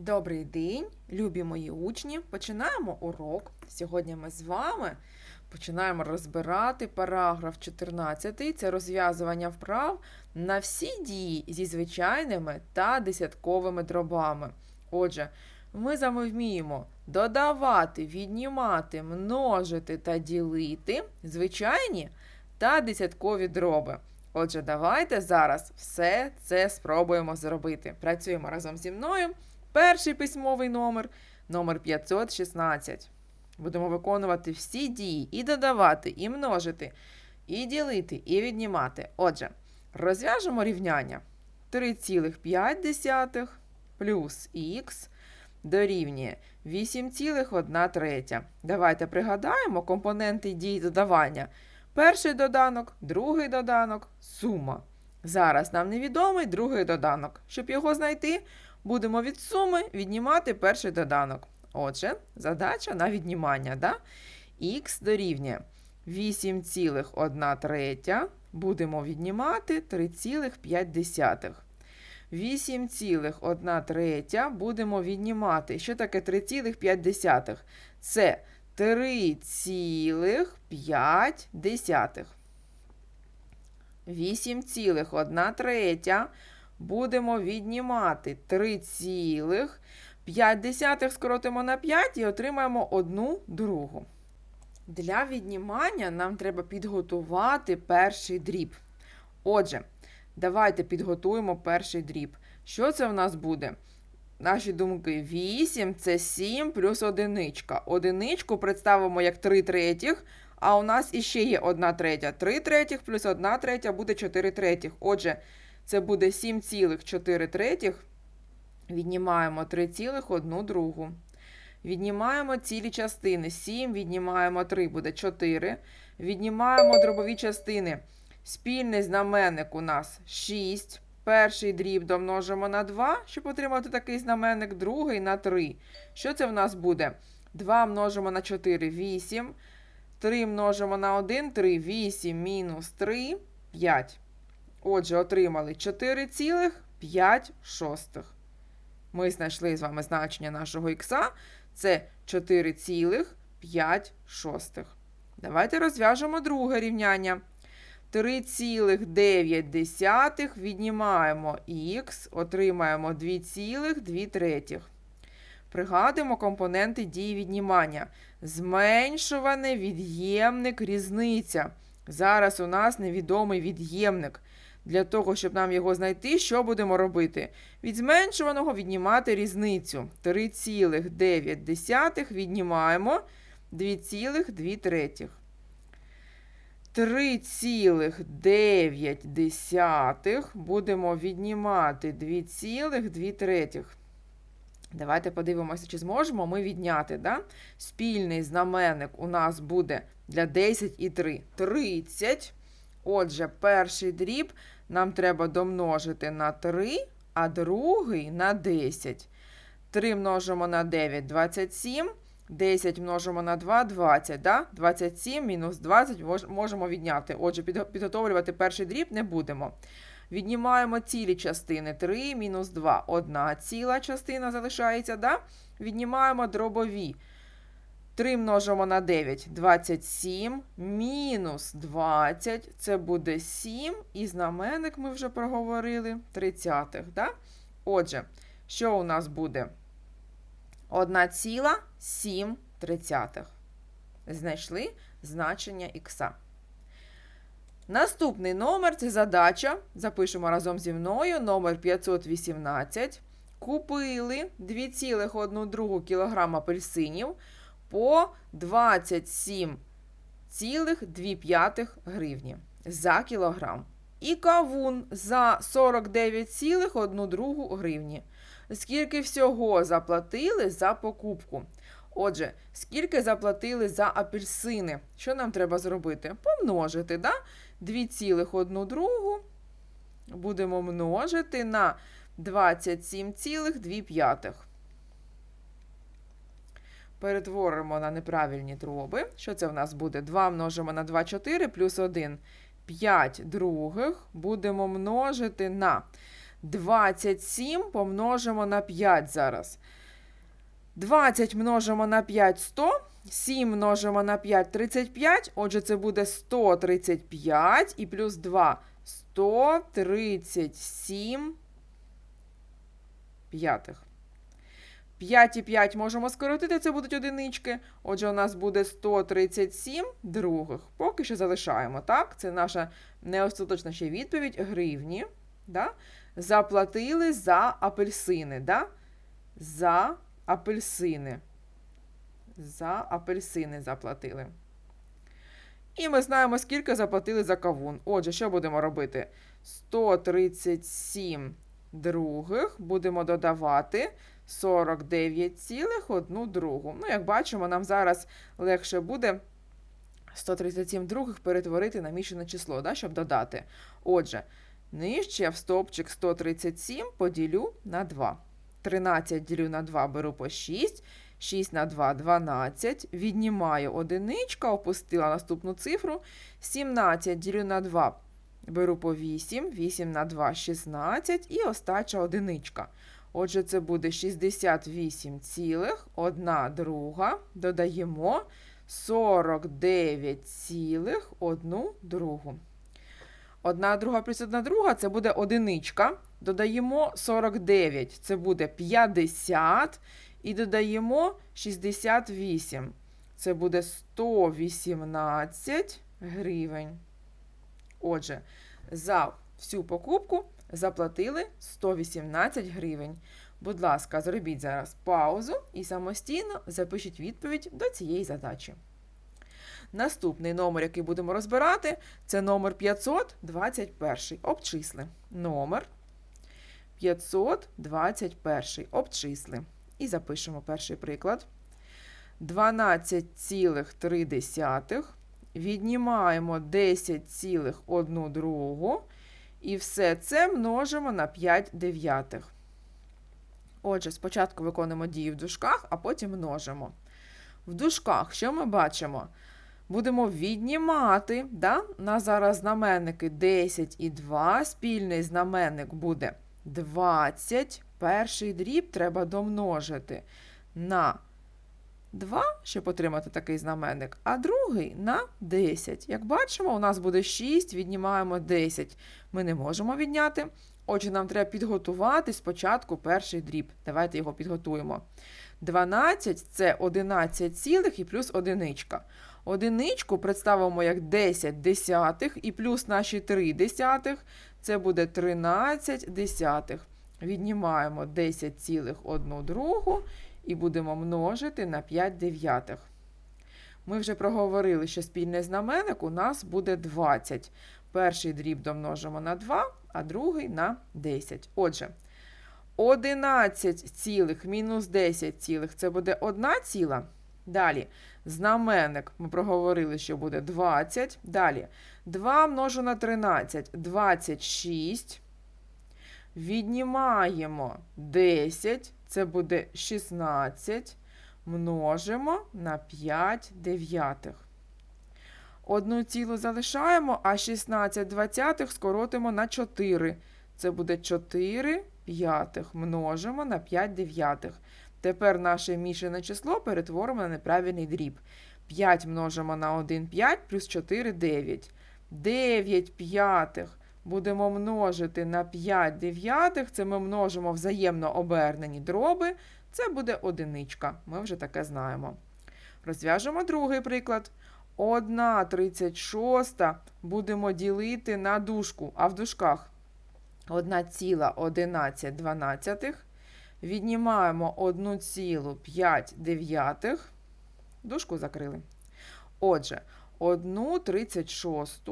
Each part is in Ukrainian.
Добрий день, любі мої учні. Починаємо урок. Сьогодні ми з вами починаємо розбирати параграф 14. Це розв'язування вправ на всі дії зі звичайними та десятковими дробами. Отже, ми з вами вміємо додавати, віднімати, множити та ділити звичайні та десяткові дроби. Отже, давайте зараз все це спробуємо зробити. Працюємо разом зі мною. Перший письмовий номер номер 516. Будемо виконувати всі дії і додавати, і множити, і ділити, і віднімати. Отже, розв'яжемо рівняння. 3,5 плюс х дорівнює 8,1 третя. Давайте пригадаємо компоненти дій додавання. Перший доданок, другий доданок, сума. Зараз нам невідомий другий доданок. Щоб його знайти, будемо від суми віднімати перший доданок. Отже, задача на віднімання. Да? Х дорівнює 8,1 третя. Будемо віднімати 3,5. 8,1 третя будемо віднімати. Що таке 3,5? Це 3,5. 8,1 третя будемо віднімати 3,5 скоротимо на 5 і отримаємо 1 другу. Для віднімання нам треба підготувати перший дріб. Отже, давайте підготуємо перший дріб. Що це в нас буде? Наші думки 8 це 7 плюс одиничка. Одиничку представимо як 3 третіх, а у нас іще є 1 третя. 3 третіх плюс 1 третя буде 4 третіх. Отже, це буде 7,4 третіх. Віднімаємо 3,1 другу. Віднімаємо цілі частини. 7 віднімаємо 3, буде 4. Віднімаємо дробові частини. Спільний знаменник у нас 6. Перший дріб домножимо на 2, щоб отримати такий знаменник, другий на 3. Що це в нас буде? 2 множимо на 4 8. 3 множимо на 1, 3, 8 мінус 3, 5. Отже, отримали 4,5. Ми знайшли з вами значення нашого х. Це 4,5. Давайте розв'яжемо друге рівняння. 3,9 віднімаємо х, отримаємо 2,2 третіх. Пригадуємо компоненти дії віднімання. Зменшуваний від'ємник різниця. Зараз у нас невідомий від'ємник. Для того, щоб нам його знайти, що будемо робити? Від зменшуваного віднімати різницю. 3,9 віднімаємо 2,2 третіх. 3,9 будемо віднімати 2,2 третіх. Давайте подивимося, чи зможемо ми відняти. Да? Спільний знаменник у нас буде для 10 і 3 30. Отже, перший дріб нам треба домножити на 3, а другий на 10. 3 множимо на 9 27. 10 множимо на 2 20. Да? 27 мінус 20 можемо відняти. Отже, підготовлювати перший дріб не будемо. Віднімаємо цілі частини 3 мінус 2. Одна ціла частина залишається. Да? Віднімаємо дробові. 3 множимо на 9 27. Мінус 20. Це буде 7. І знаменник ми вже проговорили 30. Да? Отже, що у нас буде? 1,7 тридцятих. Знайшли значення х. Наступний номер це задача. Запишемо разом зі мною номер 518. Купили 2,1 кг апельсинів по 27,2 гривні за кілограм. І кавун за 49,1 гривні. Скільки всього заплатили за покупку? Отже, скільки заплатили за апельсини? Що нам треба зробити? Помножити, да? 2,1 будемо множити на 27,2. Перетворимо на неправильні дроби. Що це в нас буде? 2 множимо на 2, 4 плюс 1. 5 других будемо множити на 27 помножимо на 5 зараз. 20 множимо на 5 100, 7 множимо на 5 35, отже, це буде 135 і плюс 2 137 п'ятих. 5 і 5 можемо скоротити, це будуть одинички. Отже, у нас буде 137 других. Поки що залишаємо, так? Це наша неостаточна ще відповідь. Гривні. Да? Заплатили за апельсини. Да? За апельсини. За апельсини заплатили. І ми знаємо, скільки заплатили за кавун. Отже, що будемо робити? 137 других будемо додавати 49,1. Ну, як бачимо, нам зараз легше буде 137 других перетворити на мішане число, да, щоб додати. Отже, нижче я в стовпчик 137 поділю на 2. 13 ділю на 2 беру по 6. 6 на 2 12. Віднімаю одиничка, опустила наступну цифру. 17 ділю на 2 беру по 8. 8 на 2 16. І остача одиничка. Отже, це буде 68 цілих, 1 друга. Додаємо 49 цілих, 1 другу. Одна друга плюс одна друга це буде одиничка. Додаємо 49, це буде 50. І додаємо 68. Це буде 118 гривень. Отже, за всю покупку заплатили 118 гривень. Будь ласка, зробіть зараз паузу і самостійно запишіть відповідь до цієї задачі. Наступний номер, який будемо розбирати, це номер 521. Обчисли. Номер 521. Обчисли. І запишемо перший приклад. 12,3. Віднімаємо 10,1 другу. І все це множимо на 5 дев'ятих. Отже, спочатку виконуємо дію в дужках, а потім множимо. В дужках, що ми бачимо? Будемо віднімати. Да? У зараз знаменники 10 і 2. Спільний знаменник буде 20. Перший дріб треба домножити на 2, щоб отримати такий знаменник, а другий на 10. Як бачимо, у нас буде 6, віднімаємо 10. Ми не можемо відняти. Отже, нам треба підготувати спочатку перший дріб. Давайте його підготуємо. 12 це 11 цілих і плюс одиничка. Одиничку представимо як 10 десятих і плюс наші 3 десятих. Це буде 13 десятих. Віднімаємо 10,1 другу і будемо множити на 5 дев'ятих. Ми вже проговорили, що спільний знаменник у нас буде 20. Перший дріб домножимо на 2, а другий на 10. Отже, 11 цілих мінус 10 цілих це буде 1 ціла. Далі знаменник ми проговорили, що буде 20. Далі 2 множу на 13 26. Віднімаємо 10, це буде 16. Множимо на 5 дев'ятих. Одну цілу залишаємо, а 16 двадцятих скоротимо на 4. Це буде 4 п'ятих. Множимо на 5 дев'ятих. Тепер наше мішане число перетворимо на неправильний дріб. 5 множимо на 1 5 плюс 4 9. 9 п'ятих будемо множити на 5 дев'ятих. Це ми множимо взаємно обернені дроби. Це буде одиничка. Ми вже таке знаємо. Розв'яжемо другий приклад. 1 36 будемо ділити на дужку, а в дужках 1,11 дванадцятих. Віднімаємо 1,5 дев'ятих. Дужку закрили. Отже, 1 36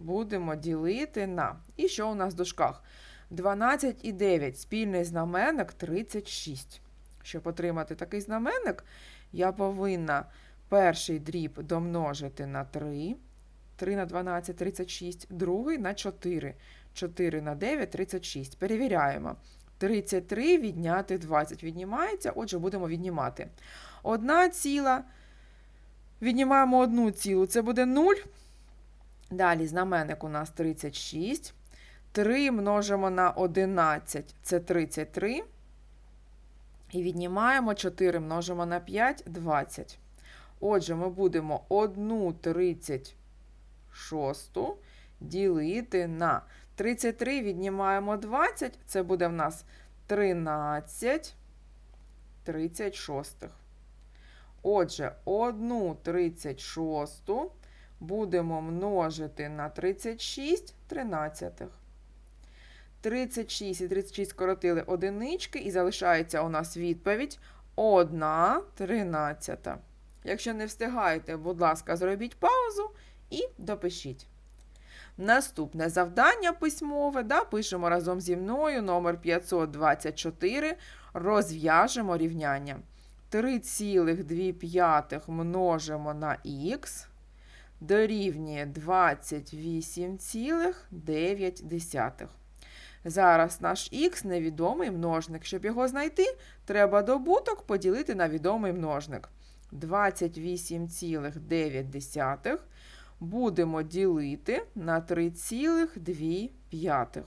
будемо ділити на. І що у нас в дужках? 12 і 9. Спільний знаменник 36. Щоб отримати такий знаменник, я повинна перший дріб домножити на 3. 3 на 12 36, другий на 4. 4 на 9 36. Перевіряємо. 33 відняти 20. Віднімається, отже, будемо віднімати. Одна ціла. Віднімаємо одну цілу, це буде 0. Далі знаменник у нас 36. 3 множимо на 11 це 33. І віднімаємо 4 множимо на 5 20. Отже, ми будемо 1 36 ділити на 33 віднімаємо 20, це буде в нас 13 36. Отже, 1 36 будемо множити на 36 тринадцятих. 36 і 36 скоротили одинички, і залишається у нас відповідь 1 тринадцята. Якщо не встигаєте, будь ласка, зробіть паузу і допишіть. Наступне завдання письмове, да, пишемо разом зі мною номер 524, розв'яжемо рівняння. 3,2 множимо на х дорівнює 28,9. Зараз наш х невідомий множник. Щоб його знайти, треба добуток поділити на відомий множник. 28,9 будемо ділити на 3,2.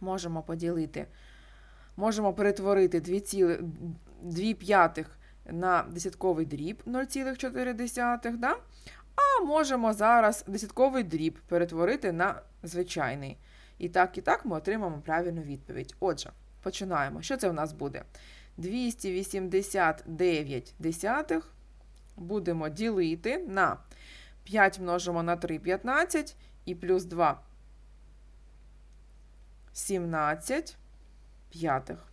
Можемо поділити, можемо перетворити 2 на десятковий дріб 0,4. Да? А можемо зараз десятковий дріб перетворити на звичайний. І так, і так ми отримаємо правильну відповідь. Отже, починаємо. Що це в нас буде? 289 десятих будемо ділити на 5 множимо на 3 15 і плюс 2 17 п'ятих.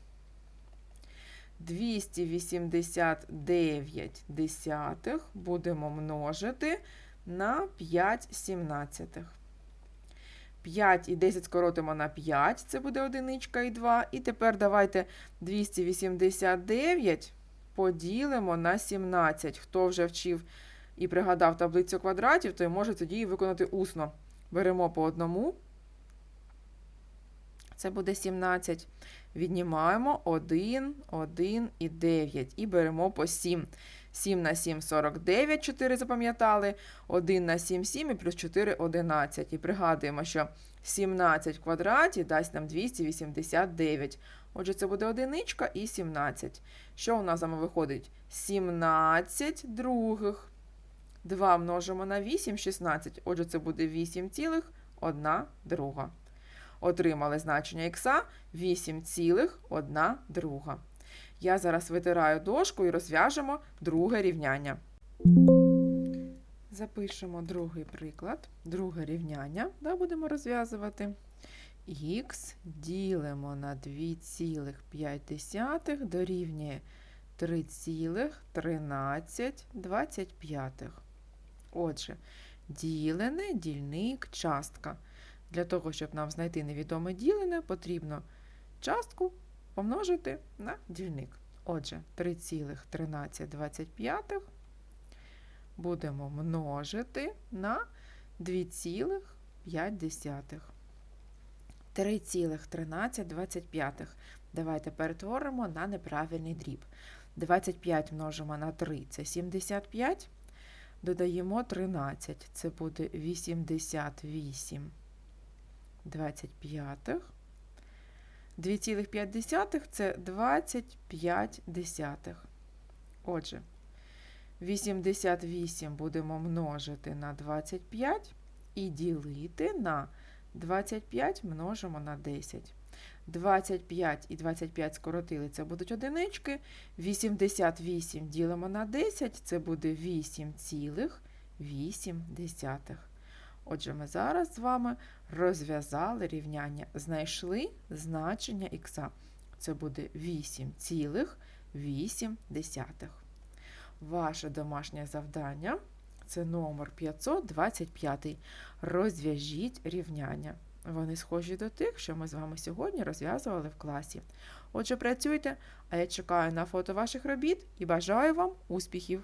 289 десятих будемо множити на 5 сімнадцятих. 5 і 10 скоротимо на 5, це буде одиничка і 2. І тепер давайте 289 поділимо на 17. Хто вже вчив і пригадав таблицю квадратів, той може тоді і виконати усно. Беремо по одному. Це буде 17. Віднімаємо 1, 1 і 9. І беремо по 7. 7 на 7 49, 4 запам'ятали. 1 на 7 7 і плюс 4 11. І пригадуємо, що 17 в квадраті дасть нам 289. Отже, це буде одиничка і 17. Що у нас з вами виходить? 17 других. 2 множимо на 8, 16. Отже, це буде 8 цілих 1 друга. Отримали значення х 8,1 друга. Я зараз витираю дошку і розв'яжемо друге рівняння. Запишемо другий приклад, друге рівняння, да, будемо розв'язувати. Х ділимо на 2,5 дорівнює 3,1325. Отже, ділене, дільник, частка. Для того, щоб нам знайти невідоме ділене, потрібно частку помножити на дільник. Отже, 3,1325 будемо множити на 2,5. 3,1325. Давайте перетворимо на неправильний дріб. 25 множимо на 3 це 75. Додаємо 13, це буде 88 25. 2,5 це 25 десятих. Отже, 88 будемо множити на 25 і ділити на 25 множимо на 10. 25 і 25 скоротили, це будуть одинички. 88 ділимо на 10, це буде 8,8. Отже, ми зараз з вами розв'язали рівняння, знайшли значення х. Це буде 8,8. Ваше домашнє завдання це номер 525. Розв'яжіть рівняння. Вони схожі до тих, що ми з вами сьогодні розв'язували в класі. Отже, працюйте, а я чекаю на фото ваших робіт і бажаю вам успіхів!